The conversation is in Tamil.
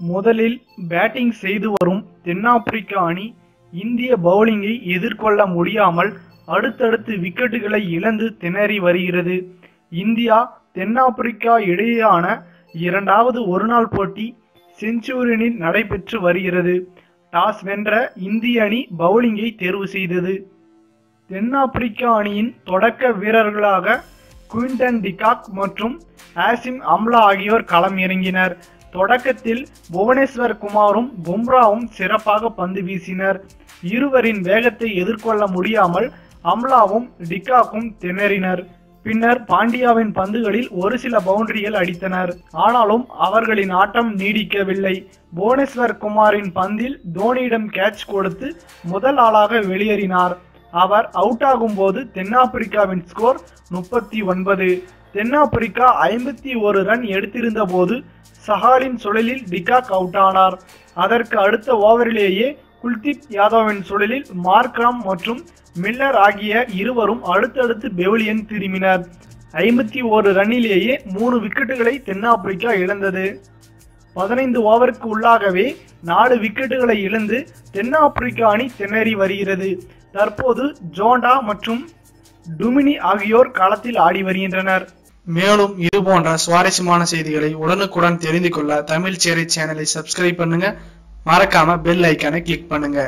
முதலில் பேட்டிங் செய்து வரும் தென்னாப்பிரிக்க அணி இந்திய பவுலிங்கை எதிர்கொள்ள முடியாமல் அடுத்தடுத்து விக்கெட்டுகளை இழந்து திணறி வருகிறது. இந்தியா தென்னாப்பிரிக்கா இடையேயான இரண்டாவது ஒருநாள் போட்டி செஞ்சுரியனில் நடைபெற்று வருகிறது. டாஸ் வென்ற இந்திய அணி பவுலிங்கை தேர்வு செய்தது. தென்னாப்பிரிக்கா அணியின் தொடக்க வீரர்களாக குவிண்டன் டிகாக் மற்றும் ஆசிம் அம்லா ஆகியோர் களம் இறங்கினர் தொடக்கத்தில் புவனேஸ்வர் குமாரும் பும்ராவும் சிறப்பாக பந்து வீசினர். இருவரின் வேகத்தை எதிர்கொள்ள முடியாமல் அம்லாவும் டிகாக்கும் திணறினர். பின்னர் பாண்டியாவின் பந்துகளில் ஒரு சில பவுண்டரிகள் அடித்தனர். ஆனாலும் அவர்களின் ஆட்டம் நீடிக்கவில்லை. புவனேஸ்வர் குமாரின் பந்தில் தோனியிடம் கேட்ச் கொடுத்து முதல் ஆளாக வெளியேறினார். அவர் அவுட் ஆகும்போது தென்னாப்பிரிக்காவின் ஸ்கோர் முப்பத்தி ஒன்பது. தென்னாப்பிரிக்கா ஐம்பத்தி ஒரு ரன் எடுத்திருந்த போது சஹாலின் சுழலில் டிகாக் அவுட் ஆனார். அதற்கு அடுத்த ஓவரிலேயே குல்தீப் யாதவின் சுழலில் மார்க்ராம் மற்றும் மில்லர் ஆகிய இருவரும் அடுத்தடுத்து பெவிலியன் திரும்பினர். ஐம்பத்தி ஓரு ரன்னிலேயே மூணு விக்கெட்டுகளை தென்னாப்பிரிக்கா இழந்தது. பதினைந்து ஓவருக்கு உள்ளாகவே நாலு விக்கெட்டுகளை இழந்து தென்னாப்பிரிக்கா அணி திணறி வருகிறது. தற்போது ஜோண்டா மற்றும் டுமினி ஆகியோர் களத்தில் ஆடி வருகின்றனர். மேலும் இது போன்ற சுவாரஸ்யமான செய்திகளை உடனுக்குடன் தெரிந்து கொள்ள தமிழ் சேரை சேனலை சப்ஸ்கிரைப் பண்ணுங்க. மறக்காம பெல் ஐக்கானை கிளிக் பண்ணுங்க.